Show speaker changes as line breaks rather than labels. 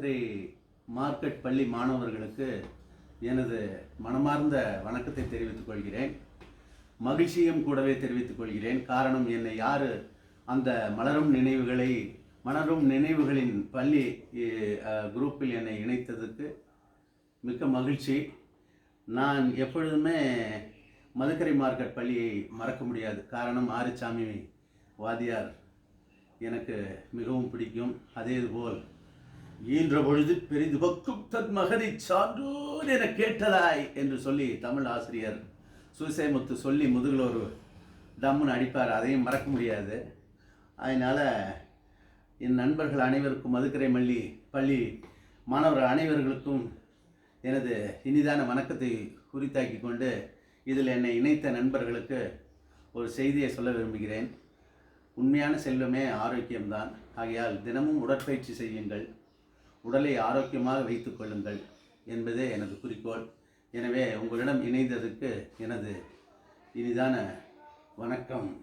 Madukkarai market பள்ளி மாணவர்களுக்கு எனது மனமார்ந்த வணக்கத்தை தெரிவித்துக் கொள்கிறேன். மகிழ்ச்சியும் கூடவே தெரிவித்துக் கொள்கிறேன். காரணம் என்னை யார்? அந்த மலரும் நினைவுகளை மலரும் நினைவுகளின் பள்ளி குரூப்பில் என்னை இணைத்ததுக்கு மிக்க மகிழ்ச்சி. நான் எப்பொழுதுமே மதுக்கரை மார்க்கெட் பள்ளியை மறக்க முடியாது. காரணம் ஆறுசாமி வாதியார் எனக்கு மிகவும் பிடிக்கும். அதேபோல் ஈன்ற பொழுது பெரிது பக்கும் தன் மகனை சான்றோர் என கேட்டதாய் என்று சொல்லி தமிழ் ஆசிரியர் சுசேமுத்து சொல்லி முதுகில் ஒரு டம்முன்னு அடிப்பார். அதையும் மறக்க முடியாது. அதனால் என் நண்பர்கள் அனைவருக்கும் மதுக்கரை மல்லி பள்ளி மாணவர்கள் அனைவர்களுக்கும் எனது இனிதான வணக்கத்தை குறித்தாக்கி கொண்டு இதில் என்னை இணைத்த நண்பர்களுக்கு ஒரு செய்தியை சொல்ல விரும்புகிறேன். உண்மையான செல்வமே ஆரோக்கியம்தான். ஆகையால் தினமும் உடற்பயிற்சி செய்யுங்கள். உடலை ஆரோக்கியமாக வைத்துக் கொள்ளுங்கள் என்பதே எனது குறிக்கோள். எனவே உங்களிடம் இணைந்ததற்கு எனது இனிதான வணக்கம்.